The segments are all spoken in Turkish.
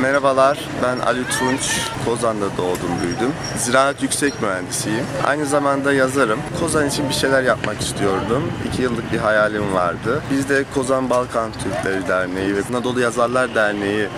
Merhabalar, ben Ali Tunç. Kozan'da doğdum, büyüdüm. Ziraat yüksek mühendisiyim. Aynı zamanda yazarım. Kozan için bir şeyler yapmak istiyordum. İki yıllık bir hayalim vardı. Biz de Kozan Balkan Türkleri Derneği ve Anadolu Yazarlar Derneği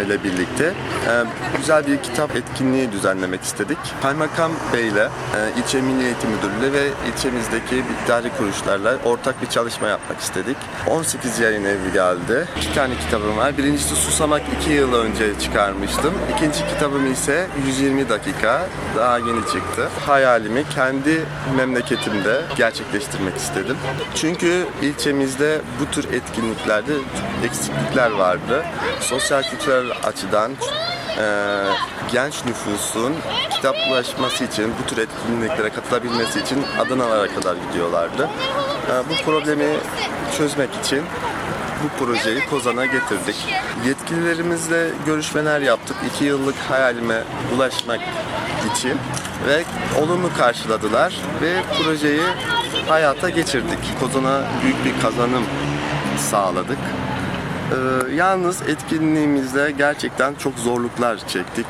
ile birlikte e, güzel bir kitap etkinliği düzenlemek istedik. Kaymakam Bey ile e, ilçe Milli Eğitim Müdürlüğü ve ilçemizdeki idari kuruluşlarla ortak bir çalışma yapmak istedik. 18 yayın evi geldi. İki tane kitabım var. Birincisi Susamak 2 yıl önce çıkarmıştım. İkinci kitabım ise 120 dakika. Daha yeni çıktı. Hayalimi kendi memleketimde gerçekleştirmek istedim. Çünkü ilçemizde bu tür etkinliklerde eksiklikler vardı. Sosyal kültürel açıdan e, genç nüfusun kitap ulaşması için, bu tür etkinliklere katılabilmesi için Adanalara kadar gidiyorlardı. E, bu problemi çözmek için bu projeyi Kozan'a getirdik. Yetkililerimizle görüşmeler yaptık. İki yıllık hayalime ulaşmak için ve olumlu karşıladılar ve projeyi hayata geçirdik. Kozan'a büyük bir kazanım sağladık. Ee, yalnız etkinliğimizde gerçekten çok zorluklar çektik.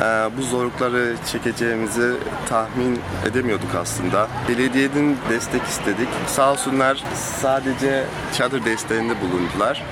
Ee, bu zorlukları çekeceğimizi tahmin edemiyorduk aslında. Belediyenin destek istedik. Sağ olsunlar sadece çadır desteğinde bulundular.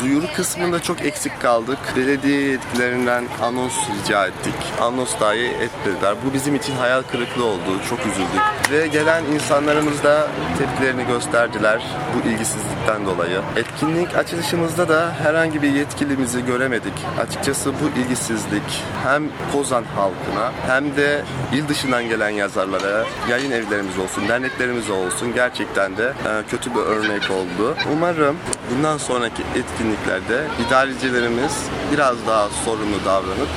Duyuru kısmında çok eksik kaldık. Belediye yetkililerinden anons rica ettik. Anons dahi etmediler. Bu bizim için hayal kırıklığı oldu. Çok üzüldük. Ve gelen insanlarımız da tepkilerini gösterdiler bu ilgisizlikten dolayı. Etkinlik açılışımızda da herhangi bir yetkilimizi göremedik. Açıkçası bu ilgisizlik hem Kozan halkına hem de il dışından gelen yazarlara, yayın evlerimiz olsun, derneklerimiz olsun gerçekten de e, kötü bir örnek oldu. Umarım bundan sonraki etkinliklerde idarecilerimiz biraz daha sorumlu davranıp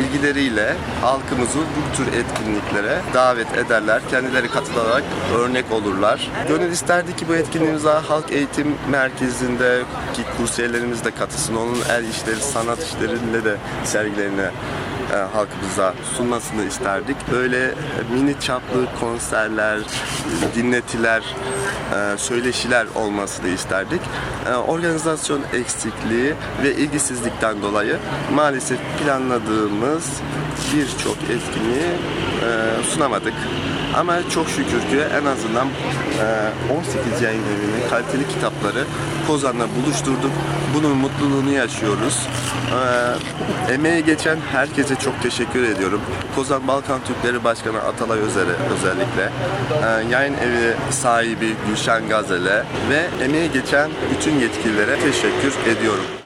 ilgileriyle halkımızı bu tür etkinliklere davet ederler. Kendileri katılarak örnek olurlar. Gönül isterdi ki bu etkinliğimize Halk Eğitim Merkezi'ndeki kursiyerlerimiz de katılsın. Onun el işleri, sanat işlerinde de sergilerini e, halkımıza sunmasını isterdik. Böyle mini çaplı konserler, dinletiler, e, söyleşiler olmasını isterdik. E, Organizasyon eksikliği ve ilgisizlikten dolayı maalesef planladığımız birçok etkinliği e, sunamadık. Ama çok şükür ki en azından e, 18 yayın evinin kaliteli kitapları Kozan'la buluşturduk. Bunun mutluluğunu yaşıyoruz. E, emeği geçen herkese çok teşekkür ediyorum. Kozan Balkan Türkleri Başkanı Atalay Özer'e özellikle, e, yayın evi sahibi Gülşen Gazel'e ve emeği geçen bütün yetkililere teşekkür ediyorum.